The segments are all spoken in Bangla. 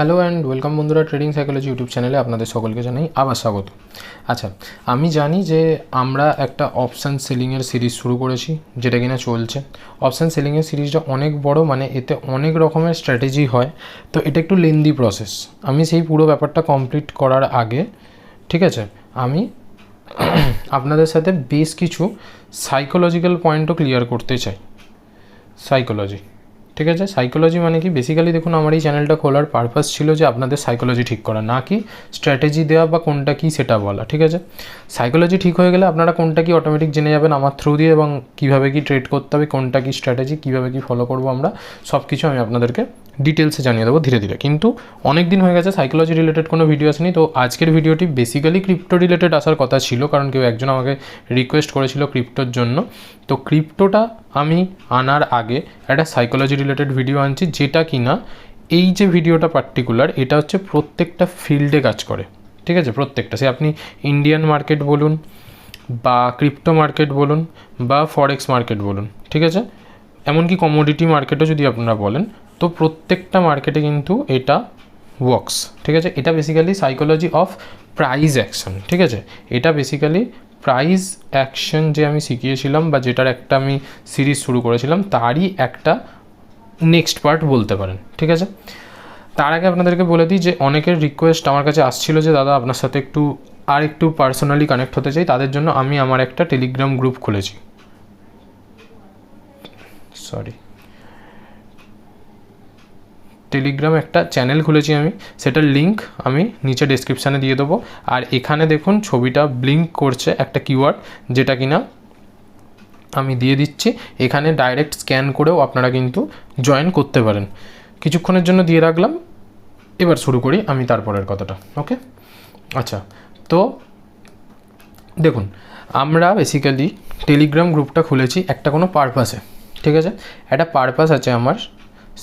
হ্যালো অ্যান্ড ওয়েলকাম বন্ধুরা ট্রেডিং সাইকোলজি ইউটিউব চ্যানেলে আপনাদের সকলকে জানাই আবার স্বাগত। আচ্ছা আমি জানি যে আমরা একটা অপশান সেলিংয়ের সিরিজ শুরু করেছি, যেটা কিনা চলছে। অপশান সেলিংয়ের সিরিজটা অনেক বড় মানে এতে অনেক রকমের স্ট্র্যাটেজি হয়। তো এটা একটু লেন্দি প্রসেস আমি সেই পুরো ব্যাপারটা কমপ্লিট করার আগে, ঠিক আছে, আমি আপনাদের সাথে বেশ কিছু সাইকোলজিক্যাল পয়েন্টও ক্লিয়ার করতে চাই। সাইকোলজি ঠিক আছে? সাইকোলজি মানে কি? বেসিক্যালি দেখুন, আমার এই চ্যানেলটা খোলার পারপাস ছিল যে আপনাদের সাইকোলজি ঠিক করা, না কি? স্ট্র্যাটেজি দেওয়া বা কোনটা কি সেটা বলা, ঠিক আছে? সাইকোলজি ঠিক হয়ে গেলে আপনারা কোনটা কি অটোমেটিক জেনে যাবেন আমার থ্রু দিয়ে এবং কীভাবে কি ট্রেড করতে হবে, কোনটা কি স্ট্র্যাটেজি কীভাবে কি ফলো করব আমরা সব কিছু আমি আপনাদেরকে ডিটেলসে জানিয়ে দেবো ধীরে ধীরে। কিন্তু অনেক দিন হয়ে গেছে সাইকোলজি রিলেটেড কোনো ভিডিও আসেনি তো আজকের ভিডিওটি বেসিক্যালি ক্রিপ্টো রিলেটেড আসার কথা ছিল, কারণ কেউ একজন আমাকে রিকোয়েস্ট করেছিল ক্রিপ্টোর জন্য। তো ক্রিপ্টোটা আমি আনার আগে একটা সাইকোলজি রিলেটেড ভিডিও আনছি, যেটা কিনা এই যে ভিডিওটা পার্টিকুলার এটা হচ্ছে প্রত্যেকটা ফিল্ডে কাজ করে। ঠিক আছে? প্রত্যেকটা। সে আপনি ইন্ডিয়ান মার্কেট বলুন, বা ক্রিপ্টো মার্কেট বলুন, বা ফরেক্স মার্কেট বলুন, ঠিক আছে? এমনকি কমোডিটি মার্কেটও যদি আপনারা বলেন, তো প্রত্যেকটা মার্কেটে কিন্তু এটা ওয়ার্কস ঠিক আছে? এটা basically psychology of price action ঠিক আছে? এটা বেসিক্যালি প্রাইজ অ্যাকশন যে আমি শিখিয়েছিলাম, বা যেটার একটা আমি সিরিজ শুরু করেছিলাম, তারই একটা নেক্সট পার্ট বলতে পারেন, ঠিক আছে? তার আগে আপনাদেরকে বলে দিই যে অনেকের রিকোয়েস্ট আমার কাছে আসছিল যে, দাদা, আপনার সাথে একটু, আর একটু পার্সোনালি কানেক্ট হতে চাই, তাদের জন্য আমি আমার একটা টেলিগ্রাম গ্রুপ খুলেছি। সরি টেলিগ্রাম একটা চ্যানেল খুলেছি আমি, সেটার লিঙ্ক আমি নিচে ডিসক্রিপশানে দিয়ে দেবো। আর এখানে দেখুন, ছবিটা ব্লিঙ্ক করছে একটা কিওয়ার্ড যেটা কিনা আমি দিয়ে দিচ্ছি। এখানে ডাইরেক্ট স্ক্যান করেও আপনারা কিন্তু জয়েন করতে পারেন। কিছুক্ষণের জন্য দিয়ে রাখলাম। এবার শুরু করি আমি তারপরের কথাটা ওকে আচ্ছা তো দেখুন, আমরা বেসিক্যালি টেলিগ্রাম গ্রুপটা খুলেছি, একটা কোনো পারপাসে ঠিক আছে? একটা পারপাস আছে আমার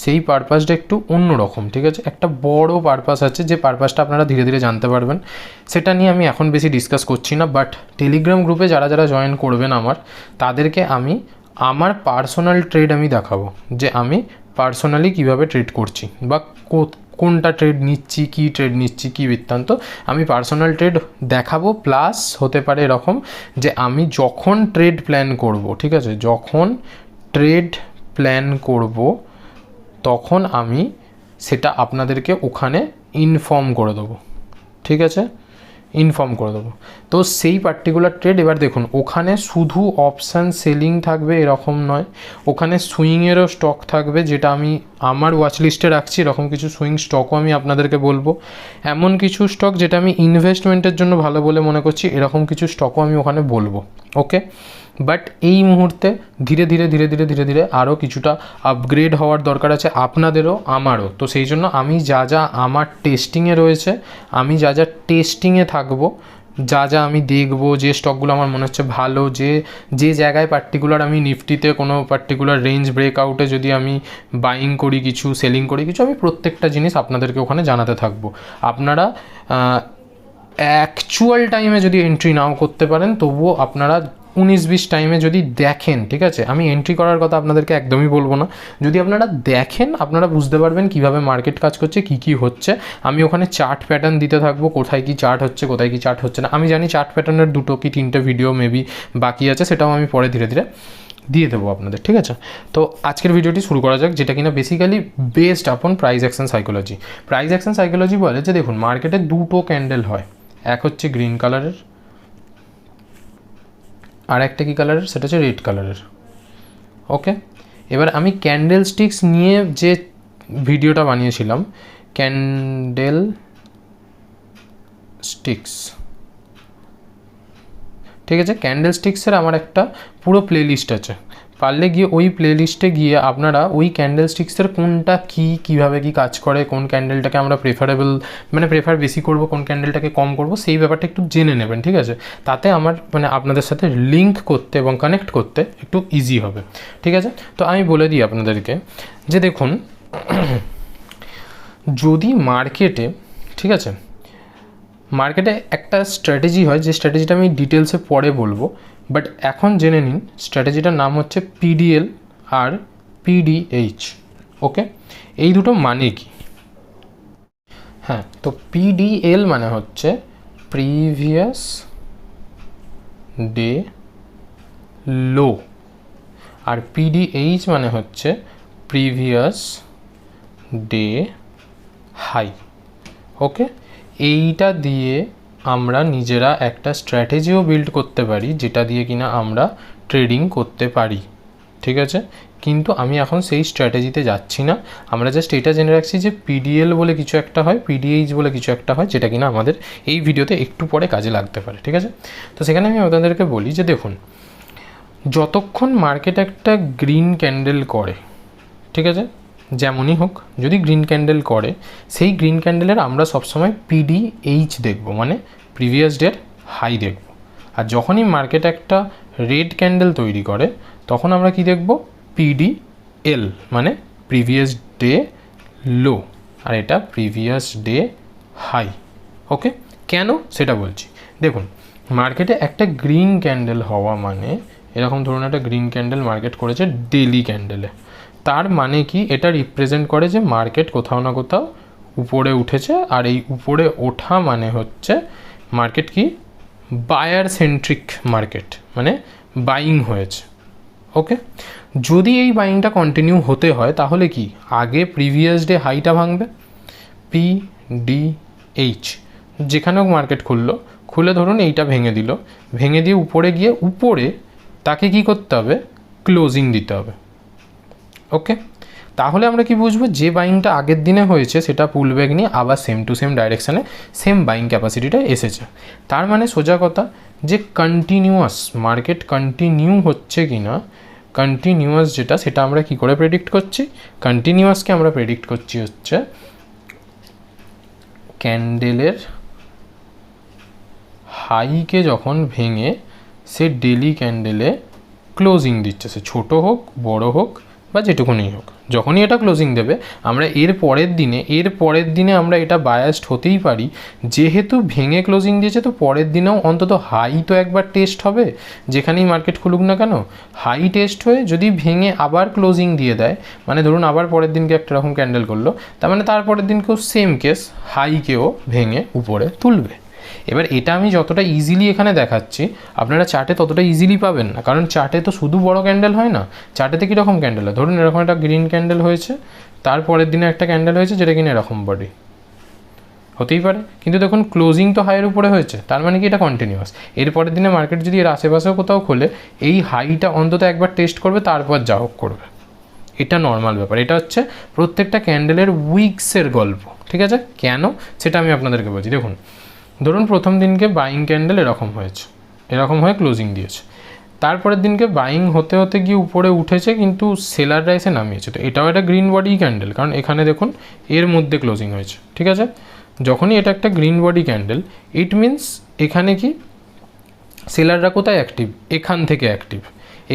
সেই পারপাসটা একটু অন্য রকম ঠিক আছে? একটা বড় পারপাস আছে যে পারপাসটা আপনারা ধীরে ধীরে জানতে পারবেন। সেটা নিয়ে আমি এখন বেশি ডিসকাস করছি না বাট টেলিগ্রাম গ্রুপে যারা যারা জয়েন করবেন আমার, তাদেরকে আমি আমার পার্সোনাল ট্রেড আমি দেখাবো, যে আমি পার্সোনালি কীভাবে ট্রেড করছি বা কোনটা ট্রেড নিচ্ছি, কী ট্রেড নিচ্ছি, কী বৃত্তান্ত, আমি পার্সোনাল ট্রেড দেখাবো। প্লাস হতে পারে এরকম যে আমি যখন ট্রেড প্ল্যান করব, ঠিক আছে? যখন ট্রেড প্ল্যান করব তখন আমি সেটা আপনাদেরকে ওখানে ইনফর্ম করে দেবো। ঠিক আছে? ইনফর্ম করে দেবো। তো সেই পার্টিকুলার ট্রেড এবার দেখুন, ওখানে শুধু অপশান সেলিং থাকবে এরকম নয়, ওখানে সুইংয়েরও স্টক থাকবে যেটা আমি আমার ওয়াচ লিস্টে রাখছি, এরকম কিছু সুইং স্টকও আমি আপনাদেরকে বলব। এমন কিছু স্টক যেটা আমি ইনভেস্টমেন্টের জন্য ভালো বলে মনে করছি, এরকম কিছু স্টকও আমি ওখানে বলব। ওকে বাট এই মুহূর্তে ধীরে ধীরে ধীরে ধীরে ধীরে ধীরে আরও কিছুটা আপগ্রেড হওয়ার দরকার আছে আপনাদেরও, আমারও। তো সেই জন্য আমি যা যা আমার টেস্টিংয়ে রয়েছে, আমি যা যা টেস্টিংয়ে থাকব, যা যা আমি দেখব, যে স্টকগুলো আমার মনে হচ্ছে ভালো, যে যে জায়গায় পার্টিকুলার আমি নিফটিতে কোনো পার্টিকুলার রেঞ্জ ব্রেকআউটে যদি আমি বাইং করি কিছু সেলিং করি কিছু, আমি প্রত্যেকটা জিনিস আপনাদেরকে ওখানে জানাতে থাকব। আপনারা অ্যাকচুয়াল টাইমে যদি এন্ট্রি নাও করতে পারেন, তবুও আপনারা উনিশ বিশ টাইমে যদি দেখেন, ঠিক আছে? আমি এন্ট্রি করার কথা আপনাদেরকে একদমই বলব না। যদি আপনারা দেখেন, আপনারা বুঝতে পারবেন কীভাবে মার্কেট কাজ করছে, কী কী হচ্ছে। আমি ওখানে চার্ট প্যাটার্ন দিতে থাকব, কোথায় কি চার্ট হচ্ছে, কোথায় কি চার্ট হচ্ছে না। আমি জানি চার্ট প্যাটার্নের দুটো কি তিনটে ভিডিও মেবি বাকি আছে, সেটাও আমি পরে ধীরে ধীরে দিয়ে দেবো আপনাদের, ঠিক আছে? তো আজকের ভিডিওটি শুরু করা যাক, যেটা কিনা basically based upon price action psychology price action psychology বলে যে দেখুন মার্কেটে দুটো ক্যান্ডেল হয়। এক হচ্ছে গ্রিন কালারের আর একটা কী কালারের সেটা হচ্ছে রেড কালারের ওকে এবার আমি ক্যান্ডেল স্টিক্স নিয়ে যে ভিডিওটা বানিয়েছিলাম ক্যান্ডেল স্টিক্স ঠিক আছে? ক্যান্ডেল স্টিক্সের আমার একটা পুরো প্লেলিস্ট আছে। পারলে গিয়ে ওই প্লেলিস্টে গিয়ে আপনারা ওই ক্যান্ডেল স্টিক্সের কোনটা কী, কীভাবে কী কাজ করে, কোন ক্যান্ডেলটাকে আমরা প্রেফারেবল মানে প্রেফার বেশি করব, কোন ক্যান্ডেলটাকে কম করব, সেই ব্যাপারটা একটু জেনে নেবেন, ঠিক আছে? তাতে আমার মানে আপনাদের সাথে লিঙ্ক করতে এবং কানেক্ট করতে একটু ইজি হবে, ঠিক আছে? তো আমি বলে দিই আপনাদেরকে যে দেখুন, যদি মার্কেটে ঠিক আছে? মার্কেটে একটা স্ট্র্যাটেজি হয়, যে স্ট্র্যাটেজিটা আমি ডিটেলসে পরে বলব বাট এখন জেনে নিন স্ট্র্যাটেজিটার নাম হচ্ছে পিডিএল আর পিডিএইচ ওকে এই দুটো মানে কি? হ্যাঁ তো পিডিএল মানে হচ্ছে প্রিভিয়াস ডে লো আর পিডিএইচ মানে হচ্ছে প্রিভিয়াস ডে হাই ওকে এইটা দিয়ে আমরা নিজেরা একটা স্ট্র্যাটেজিও বিল্ড করতে পারি, যেটা দিয়ে কিনা আমরা ট্রেডিং করতে পারি। ঠিক আছে? কিন্তু আমি এখন সেই স্ট্র্যাটেজিতে যাচ্ছি না। আমরা জাস্ট এটা জেনে রাখছি যে পিডিএল বলে কিছু একটা হয় পিডিএইচ বলে কিছু একটা হয়, যেটা কিনা আমাদের এই ভিডিওতে একটু পরে কাজে লাগতে পারে। ঠিক আছে? তো সেখানে আমি আপনাদেরকে বলি যে দেখুন, যতক্ষণ মার্কেট একটা গ্রিন ক্যান্ডেল করে, ঠিক আছে? যেমনই হোক, যদি গ্রিন ক্যান্ডেল করে, সেই গ্রিন ক্যান্ডেলের আমরা সবসময় পিডিএইচ দেখব মানে প্রিভিয়াস ডের হাই দেখব। আর যখনই মার্কেট একটা রেড ক্যান্ডেল তৈরি করে, তখন আমরা কি দেখব? পিডিএল মানে প্রিভিয়াস ডে লো আর এটা প্রিভিয়াস ডে হাই ওকে কেন? সেটা বলছি। দেখুন মার্কেটে একটা গ্রিন ক্যান্ডেল হওয়া মানে এরকম ধরুন একটা গ্রিন ক্যান্ডেল মার্কেট করেছে ডেলি ক্যান্ডেলে তার মানে কি? এটা রিপ্রেজেন্ট করে যে মার্কেট কোথাও না কোথাও উপরে উঠেছে। আর এই উপরে ওঠা মানে হচ্ছে মার্কেট কি? বায়ার সেন্ট্রিক মার্কেট মানে বাইং হয়েছে। ওকে যদি এই বাইংটা কন্টিনিউ হতে হয়, তাহলে কি? আগে প্রিভিয়াস ডে হাইটা ভাঙবে। পি ডি এইচ যেখানেও মার্কেট খুললো। খুলে ধরুন এইটা ভেঙে দিল। ভেঙে দিয়ে উপরে গিয়ে উপরে তাকে কি করতে হবে? ক্লোজিং দিতে হবে। ওকে তাহলে আমরা কি বুঝব? যে বাইংটা আগের দিনে হয়েছে, সেটা পুল ব্যাক নিয়ে আবার সেম টু সেম ডাইরেকশানে সেম বাইং ক্যাপাসিটিটা এসেছে। তার মানে সোজা কথা যে কন্টিনিউয়াস মার্কেট কন্টিনিউ হচ্ছে কি না কন্টিনিউয়াস যেটা, সেটা আমরা কি করে প্রেডিক্ট করছি? কন্টিনিউয়াসকে আমরা প্রেডিক্ট করছি হচ্ছে ক্যান্ডেলের হাইকে যখন ভেঙে, সে ডেলি ক্যান্ডেলে ক্লোজিং দিচ্ছে। সে ছোটো হোক, বড় হোক বা যেটুকুনি হোক। যখনই এটা ক্লোজিং দেবে, আমরা এর পরের দিনে, এর পরের দিনে আমরা এটা বায়াসড হতেই পারি। যেহেতু ভেঙে ক্লোজিং দিয়েছে, তো পরের দিনেও অন্তত হাই তো একবার টেস্ট হবে। যেখানেই মার্কেট খুলুক না কেন হাই টেস্ট হয়ে যদি ভেঙে আবার ক্লোজিং দিয়ে দেয় মানে ধরুন আবার পরের দিনকে একটা রকম ক্যান্ডেল করল, তার মানে তারপরের দিনকেও সেম কেস হাইকেও ভেঙে উপরে তুলবে। এবার এটা আমি যতটা ইজিলি এখানে দেখাচ্ছি, আপনারা চার্টে ততটা ইজিলি পাবেন না। কারণ চার্টে তো শুধু বড় ক্যান্ডেল হয় না চার্টেতে কীরকম ক্যান্ডেল হয়? ধরুন এরকম একটা গ্রিন ক্যান্ডেল হয়েছে তারপরের দিনে একটা ক্যান্ডেল হয়েছে যেটা কিনা এরকম বডি হতেই পারে। কিন্তু দেখুন ক্লোজিং তো হাইয়ের উপরে হয়েছে, তার মানে কি এটা কন্টিনিউয়াস এরপরের দিনে মার্কেট যদি এর আশেপাশেও কোথাও খোলে, এই হাইটা অন্তত একবার টেস্ট করবে, তারপর যা হোক করবে। এটা নর্মাল ব্যাপার। এটা হচ্ছে প্রত্যেকটা ক্যান্ডেলের উইকসের গল্প, ঠিক আছে? কেন? সেটা আমি আপনাদেরকে বলছি। দেখুন ধরুন প্রথম দিনকে বাইং ক্যান্ডেল এরকম হয়েছে। এরকম হয়ে ক্লোজিং দিয়েছে। তারপরের দিনকে বাইং হতে হতে গিয়ে উপরে উঠেছে, কিন্তু সেলাররা এসে নামিয়েছে। তো এটাও একটা গ্রিন বডি ক্যান্ডেল কারণ এখানে দেখুন এর মধ্যে ক্লোজিং হয়েছে, ঠিক আছে? যখনই এটা একটা green body candle it means এখানে কি? সেলাররা কোথায় অ্যাক্টিভ এখান থেকে অ্যাক্টিভ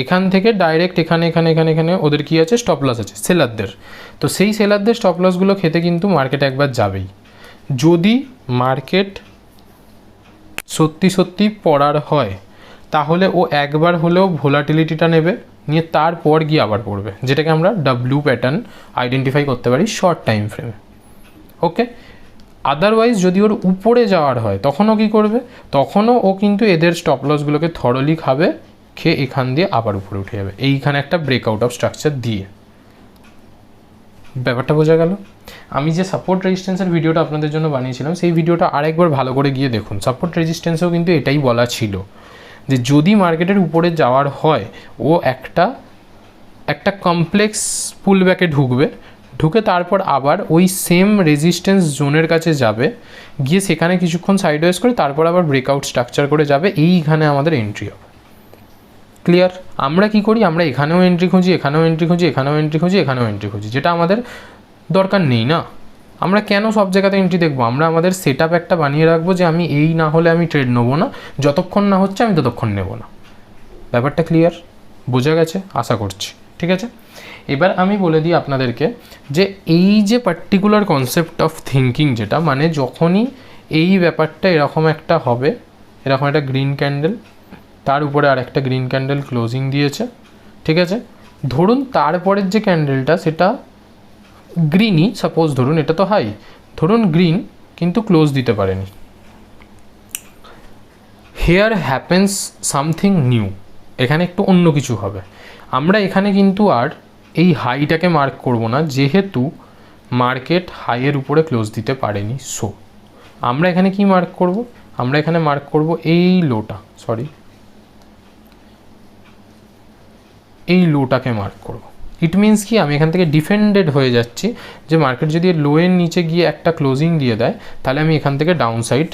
এখান থেকে ডাইরেক্ট এখানে এখানে এখানে এখানে ওদের কি আছে? স্টপ লস আছে সেলারদের তো সেই সেলারদের স্টপ লসগুলো খেতে কিন্তু মার্কেট একবার যাবেই। যদি মার্কেট সত্যি সত্যি পড়ার হয়। তাহলে ও একবার হলেও ভোলাটিলিটিটা নেবে, নিয়ে তারপর গিয়ে আবার পড়বে, যেটাকে আমরা ডাব্লু প্যাটার্ন আইডেন্টিফাই করতে পারি শর্ট টাইম ফ্রেমে ওকে আদারওয়াইজ যদি ওর উপরে যাওয়ার হয়, তখনও কি করবে? তখনও ও কিন্তু এদের স্টপ লসগুলোকে থরলি খাবে, খেয়ে এখান দিয়ে আবার উপরে উঠে যাবে। এইখানে একটা ব্রেকআউট অফ স্ট্রাকচার দিয়ে। ব্যাপারটা বোঝা গেল। আমি যে সাপোর্ট রেজিস্ট্যান্সের ভিডিওটা আপনাদের জন্য বানিয়েছিলাম, সেই ভিডিওটা আরেকবার ভালো করে গিয়ে দেখুন। সাপোর্ট রেজিস্ট্যান্সেও কিন্তু এটাই বলা ছিল যে যদি মার্কেটের উপরে যাওয়ার হয়, ও একটা একটা কমপ্লেক্স পুলব্যাকে ঢুকবে, ঢুকে তারপর আবার ওই সেম রেজিস্ট্যান্স জোনের কাছে যাবে, গিয়ে সেখানে কিছুক্ষণ সাইডওয়েজ করে তারপর আবার ব্রেকআউট স্ট্রাকচার করে যাবে, এইখানে আমাদের এন্ট্রি হবে। ক্লিয়ার আমরা কি করি? আমরা এখানেও এন্ট্রি খুঁজি, এখানেও এন্ট্রি খুঁজি, এখানেও এন্ট্রি খুঁজি, এখানেও এন্ট্রি খুঁজি, যেটা আমাদের দরকার নেই না? আমরা কেন সব জায়গাতে এন্ট্রি দেখব? আমরা আমাদের সেট একটা বানিয়ে রাখব যে আমি এই না হলে আমি ট্রেড নেব না, যতক্ষণ না হচ্ছে আমি ততক্ষণ নেব না। ব্যাপারটা ক্লিয়ার বোঝা গেছে? আশা করছি। ঠিক আছে? এবার আমি বলে দিই আপনাদেরকে যে এই যে পার্টিকুলার কনসেপ্ট অফ থিঙ্কিং যেটা মানে যখনই এই ব্যাপারটা এরকম একটা হবে, এরকম একটা গ্রিন ক্যান্ডেল তার উপরে আর একটা গ্রিন ক্যান্ডেল ক্লোজিং দিয়েছে, ঠিক আছে? ধরুন তারপরের যে ক্যান্ডেলটা সেটা গ্রিনই সাপোজ ধরুন এটা তো হাই ধরুন গ্রিন কিন্তু ক্লোজ দিতে পারেনি। হেয়ার হ্যাপেন্স সামথিং নিউ এখানে একটু অন্য কিছু হবে। আমরা এখানে কিন্তু আর এই হাইটাকে মার্ক করব না, যেহেতু মার্কেট হাইয়ের উপরে ক্লোজ দিতে পারেনি সো আমরা এখানে কি মার্ক করব? আমরা এখানে মার্ক করব এই লোটা সরি এই লোটাকে মার্ক করব। ইট মিনস কি, আমি এখান থেকে ডিফেন্ডেড হয়ে যাচ্ছি যে মার্কেট যদি লোয়ের নিচে গিয়ে একটা ক্লোজিং দিয়ে দেয়, তাহলে আমি এখান থেকে ডাউন সাইড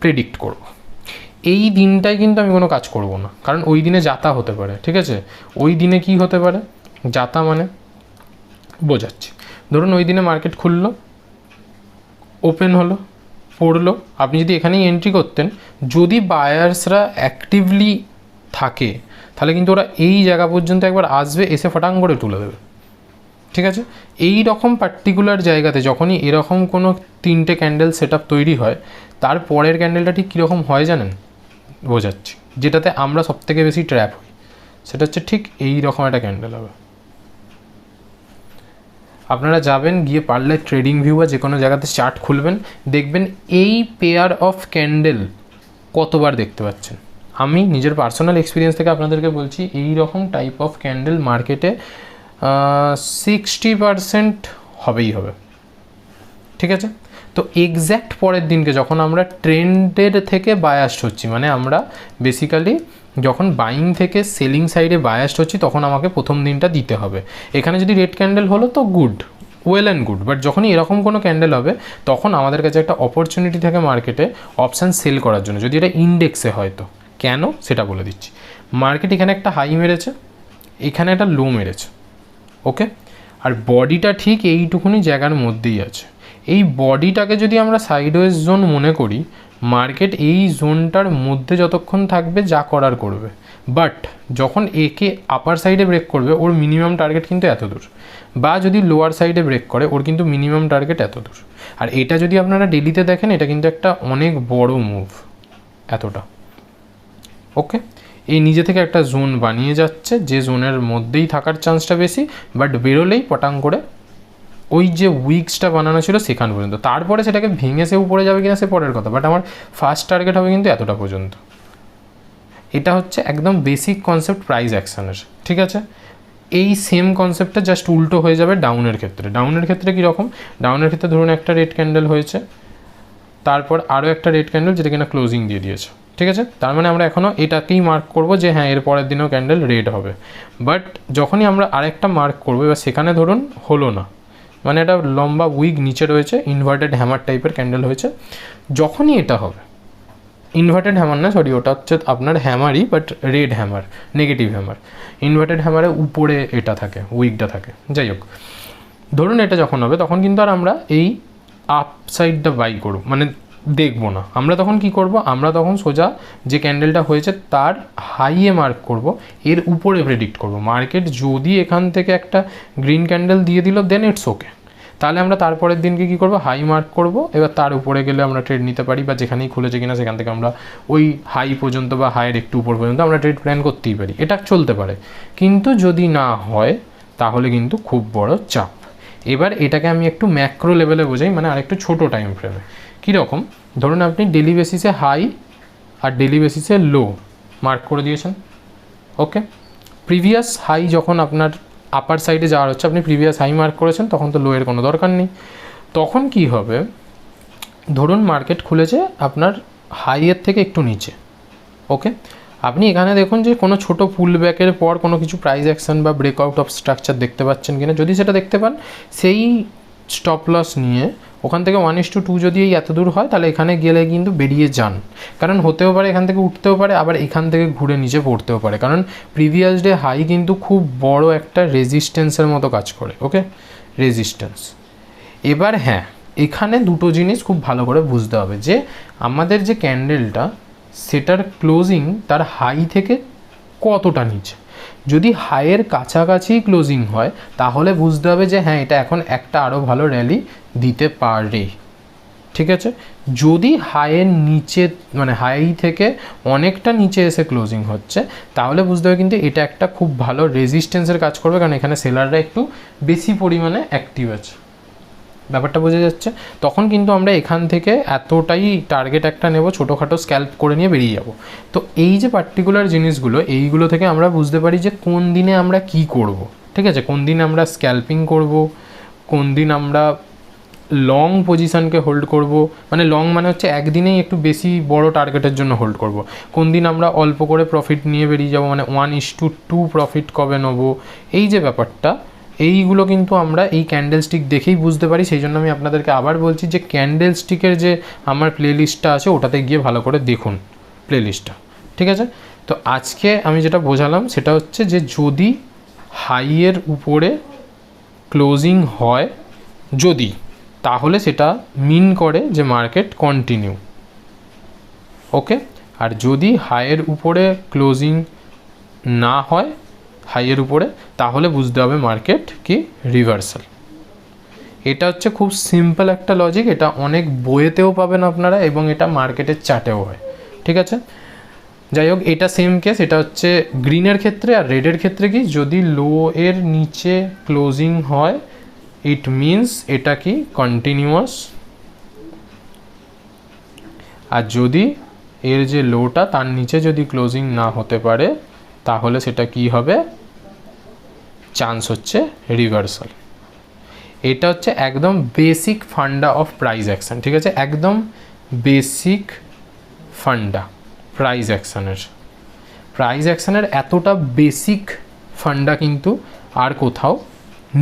প্রেডিক্ট করব। এই দিনটাই কিন্তু আমি কোনো কাজ করব না, কারণ ওই দিনে যাতা হতে পারে, ঠিক আছে? ওই দিনে কি হতে পারে? যাতা মানে বোঝাচ্ছি। ধরুন ওই দিনে মার্কেট খুললো ওপেন হলো, পড়ল, আপনি যদি এখানেই এন্ট্রি করতেন, যদি বায়ার্সরা অ্যাক্টিভলি থাকে তাহলে কিন্তু ওরা এই জায়গা পর্যন্ত একবার আসবে, এসে ফটাং করে তুলে দেবে। ঠিক আছে? এই রকম পার্টিকুলার জায়গাতে যখনই এরকম কোনো তিনটে ক্যান্ডেল সেট তৈরি হয়, তার পরের ক্যান্ডেলটা ঠিক কীরকম হয় জানেন? বোঝাচ্ছি। যেটাতে আমরা সবথেকে বেশি ট্র্যাপ হই। সেটা হচ্ছে ঠিক এই রকম একটা ক্যান্ডেল হবে। আপনারা যাবেন, গিয়ে পারলে ট্রেডিং ভিউ বা যে কোনো জায়গাতে চার্ট খুলবেন, দেখবেন এই পেয়ার অফ ক্যান্ডেল কতবার দেখতে পাচ্ছেন। আমি নিজের পার্সোনাল এক্সপিরিয়েন্স থেকে আপনাদেরকে বলছি, এই রকম টাইপ অফ ক্যান্ডেল মার্কেটে সিক্সটি পারসেন্ট হবেই হবে। ঠিক আছে? তো এক্স্যাক্ট পরের দিনকে যখন আমরা ট্রেন্ডের থেকে বায়াস্ট হচ্ছি মানে আমরা বেসিক্যালি যখন বাইং থেকে সেলিং সাইডে বায়াস্ট হচ্ছি, তখন আমাকে প্রথম দিনটা দিতে হবে। এখানে যদি রেড ক্যান্ডেল হলো, তো good well and good but যখনই এরকম কোনো ক্যান্ডেল হবে, তখন আমাদের কাছে একটা অপরচুনিটি থাকে মার্কেটে অপশান সেল করার জন্য। যদি এটা ইন্ডেক্সে হয়তো কেন সেটা বলে দিচ্ছি। মার্কেট এখানে একটা হাই মেরেছে, এখানে একটা লো মেরেছে ওকে আর বডিটা ঠিক এইটুকুনি জায়গার মধ্যেই আছে। এই বডিটাকে যদি আমরা সাইডওয়েজ জোন মনে করি মার্কেট এই জোনটার মধ্যে যতক্ষণ থাকবে, যা করার করবে। বাট যখন একে আপার সাইডে ব্রেক করবে, ওর মিনিমাম টার্গেট কিন্তু এত দূর। বা যদি লোয়ার সাইডে ব্রেক করে, ওর কিন্তু মিনিমাম টার্গেট এত দূর। আর এটা যদি আপনারা ডেলিতে দেখেন, এটা কিন্তু একটা অনেক বড় মুভ এতটা। ওকে এই নিজে থেকে একটা জোন বানিয়ে যাচ্ছে, যে জোনের মধ্যেই থাকার চান্সটা বেশি বাট বেরোলেই পটাং করে ওই যে উইক্সটা বানানো ছিল সেখান পর্যন্ত। তারপরে সেটাকে ভেঙে সে উপরে যাবে কিনা সে পরের কথা বাট আমার ফার্স্ট টার্গেট হবে কিন্তু এতটা পর্যন্ত। এটা হচ্ছে একদম বেসিক কনসেপ্ট প্রাইস অ্যাকশনের ঠিক আছে? এই সেম কনসেপ্টটা জাস্ট উল্টো হয়ে যাবে ডাউনের ক্ষেত্রে। ডাউনের ক্ষেত্রে কীরকম ডাউনের ক্ষেত্রে ধরুন একটা রেড ক্যান্ডেল হয়েছে, তারপর আরও একটা রেড ক্যান্ডেল যেটা কিনা ক্লোজিং দিয়ে দিয়েছে। ঠিক আছে? তার মানে আমরা এখনও এটাকেই মার্ক করব যে হ্যাঁ এর পরের দিনেও ক্যান্ডেল রেড হবে। বাট যখনই আমরা আরেকটা মার্ক করব, এবার সেখানে ধরুন হলো না। মানে এটা লম্বা উইক নিচে রয়েছে ইনভার্টেড হ্যামার টাইপের ক্যান্ডেল হয়েছে। যখনই এটা হবে ইনভার্টেড হ্যামার না সরি ওটা হচ্ছে আপনার হ্যামারই but red hammer negative hammer inverted হ্যামারে উপরে এটা থাকে উইকটা থাকে। যাই হোক, ধরুন এটা যখন হবে, তখন কিন্তু আর আমরা এই আপ সাইডটা বাই করব। মানে দেখব না। আমরা তখন কি করব? আমরা তখন সোজা যে ক্যান্ডেলটা হয়েছে তার হাইয়ে মার্ক করব। এর উপরে প্রেডিক্ট করব। মার্কেট যদি এখান থেকে একটা গ্রিন ক্যান্ডেল দিয়ে দিল দেন ইটস ওকে তাহলে আমরা তারপরের দিনকে কী করব? হাই মার্ক করব। এবার তার উপরে গেলে আমরা ট্রেড নিতে পারি বা যেখানেই খুলেছে কিনা সেখান থেকে আমরা ওই হাই পর্যন্ত বা হাইয়ের একটু উপর পর্যন্ত আমরা ট্রেড প্ল্যান করতেই পারি। এটা চলতে পারে। কিন্তু যদি না হয়, তাহলে কিন্তু খুব বড় চাপ। এবার এটাকে আমি একটু ম্যাক্রো লেভেলে বোঝাই মানে আরেকটু ছোটো টাইম ফ্রেমে কীরকম? ধরুন আপনি ডেলি বেসিসে হাই আর ডেলি বেসিসে লো মার্ক করে দিয়েছেন। ওকে প্রিভিয়াস হাই যখন আপনার আপার সাইডে যাওয়ার হচ্ছে, আপনি প্রিভিয়াস হাই মার্ক করেছেন, তখন তো লোয়ের কোনো দরকার নেই। তখন কি হবে? ধরুন মার্কেট খুলেছে আপনার হাইয়ের থেকে একটু নিচে। ওকে আপনি এখানে দেখুন যে কোনো ছোটো পুল ব্যাকের পর কোনো কিছু প্রাইস অ্যাকশন বা ব্রেকআউট অফ স্ট্রাকচার দেখতে পাচ্ছেন কিনা। যদি সেটা দেখতে পান, সেই স্টপ লস নিয়ে ওখান থেকে ওয়ান ইস টু টু যদি এই এত দূর হয়, তাহলে এখানে গেলে কিন্তু বেরিয়ে যান। কারণ হতেও পারে, এখান থেকে উঠতেও পারে, আবার এখান থেকে ঘুরে নিচে পড়তেও পারে। কারণ প্রিভিয়াস ডে হাই কিন্তু খুব বড় একটা রেজিস্ট্যান্সের মতো কাজ করে ওকে রেজিস্ট্যান্স এবার হ্যাঁ এখানে দুটো জিনিস খুব ভালো করে বুঝতে হবে যে, আমাদের যে ক্যান্ডেলটা সেটার ক্লোজিং তার হাই থেকে কতটা নিচে। যদি হাইয়ের কাছাকাছি ক্লোজিং হয়, তাহলে বুঝতে হবে যে হ্যাঁ এটা এখন একটা আরও ভালো র্যালি দিতে পারে। ঠিক আছে? যদি হাইয়ের নিচে মানে হাই থেকে অনেকটা নিচে এসে ক্লোজিং হচ্ছে, তাহলে বুঝতে হবে কিন্তু এটা একটা খুব ভালো রেজিস্ট্যান্সের কাজ করবে, কারণ এখানে সেলাররা একটু বেশি পরিমাণে অ্যাক্টিভ আছে। ব্যাপারটা বোঝা যাচ্ছে। তখন কিন্তু আমরা এখান থেকে এতটাই টার্গেট একটা নেব, ছোটোখাটো স্ক্যাল্প করে নিয়ে বেরিয়ে যাব। তো এই যে পার্টিকুলার জিনিসগুলো, এইগুলো থেকে আমরা বুঝতে পারি যে কোন দিনে আমরা কি করব। ঠিক আছে? কোন দিন আমরা স্ক্যাল্পিং করব, কোন দিন আমরা লং পজিশনকে হোল্ড করব। মানে লং মানে হচ্ছে একদিনেই একটু বেশি বড় টার্গেটের জন্য হোল্ড করব। কোন দিন আমরা অল্প করে প্রফিট নিয়ে বেরিয়ে যাব মানে one is to two profit কবে নেব। এই যে ব্যাপারটা এইগুলো কিন্তু আমরা এই ক্যান্ডেল স্টিক দেখেই বুঝতে পারি। সেই জন্য আমি আপনাদেরকে আবার বলছি যে ক্যান্ডেল স্টিকের যে আমার প্লেলিস্টটা আছে, ওটাতে গিয়ে ভালো করে দেখুন প্লেলিস্টটা ঠিক আছে? তো আজকে আমি যেটা বোঝালাম, সেটা হচ্ছে যে যদি হাইয়ের উপরে ক্লোজিং হয়, যদি, তাহলে সেটা মিন করে যে মার্কেট কন্টিনিউ ওকে আর যদি হাইয়ের উপরে ক্লোজিং না হয় হাইয়ের উপরে, তাহলে বুঝতে হবে মার্কেট কি রিভার্সাল। এটা হচ্ছে খুব সিম্পল একটা লজিক, এটা অনেক বইয়েতেও পাবেন আপনারা এবং এটা মার্কেটের চার্টেও হয়, ঠিক আছে? যাই হোক, এটা সেম কেস এটা হচ্ছে গ্রিনের ক্ষেত্রে আর রেডের ক্ষেত্রে কি, যদি লো এর নিচে ক্লোজিং হয় ইট মিনস এটা কি কন্টিনিউয়াস আর যদি এর যে লোটা তার নিচে যদি ক্লোজিং না হতে পারে, তাহলে সেটা কি হবে? চান্স হচ্ছে রিভার্সাল এটা হচ্ছে একদম basic funda of price action ঠিক আছে? একদম বেসিক ফান্ডা প্রাইজ অ্যাকশানের প্রাইজ অ্যাকশানের এতটা বেসিক ফান্ডা কিন্তু আর কোথাও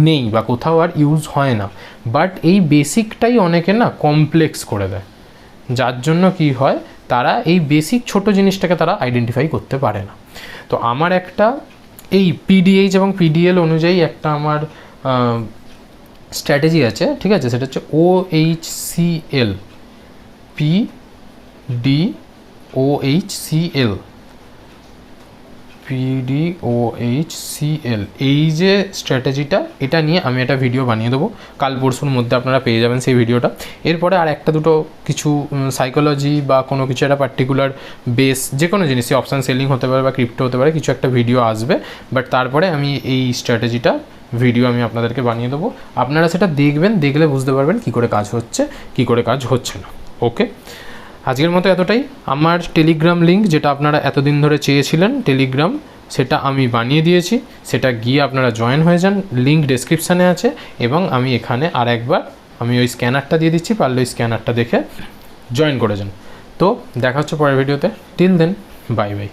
নেই বা কোথাও আর ইউজ হয় না। বাট এই বেসিকটাই অনেকে না কমপ্লেক্স করে দেয়। যার জন্য কি হয়? তারা এই বেসিক ছোট জিনিসটাকে তারা আইডেন্টিফাই করতে পারে না। তো আমার একটা এই পিডিএইচ এবং পিডিএল অনুযায়ী একটা আমার স্ট্র্যাটেজি আছে, ঠিক আছে? সেটা হচ্ছে O H C L P D O H C L PD O H C L এই যে স্ট্র্যাটেজিটা এটা নিয়ে আমি একটা ভিডিও বানিয়ে দেবো। কাল পরশুর মধ্যে আপনারা পেয়ে যাবেন সেই ভিডিওটা এরপরে আর একটা দুটো কিছু সাইকোলজি বা কোনো কিছু একটা পার্টিকুলার বেস যে কোনো জিনিসই অপশান সেলিং হতে পারে বা ক্রিপ্টো হতে পারে, কিছু একটা ভিডিও আসবে। বাট তারপরে আমি এই স্ট্র্যাটেজিটা ভিডিও আমি আপনাদেরকে বানিয়ে দেবো। আপনারা সেটা দেখবেন, দেখলে বুঝতে পারবেন কী করে কাজ হচ্ছে, কী করে কাজ হচ্ছে না। ওকে আজকের মতো এতটাই। আমার টেলিগ্রাম লিঙ্ক যেটা আপনারা এতদিন ধরে চেয়েছিলেন টেলিগ্রাম সেটা আমি বানিয়ে দিয়েছি। সেটা গিয়ে আপনারা জয়েন হয়ে যান লিঙ্ক ডেসক্রিপশানে আছে, এবং আমি এখানে আর একবার আমি ওই স্ক্যানারটা দিয়ে দিচ্ছি, পারলে ওই স্ক্যানারটা দেখে জয়েন করে যান। তো দেখা হচ্ছে পরের ভিডিওতে টিল দেন বাই বাই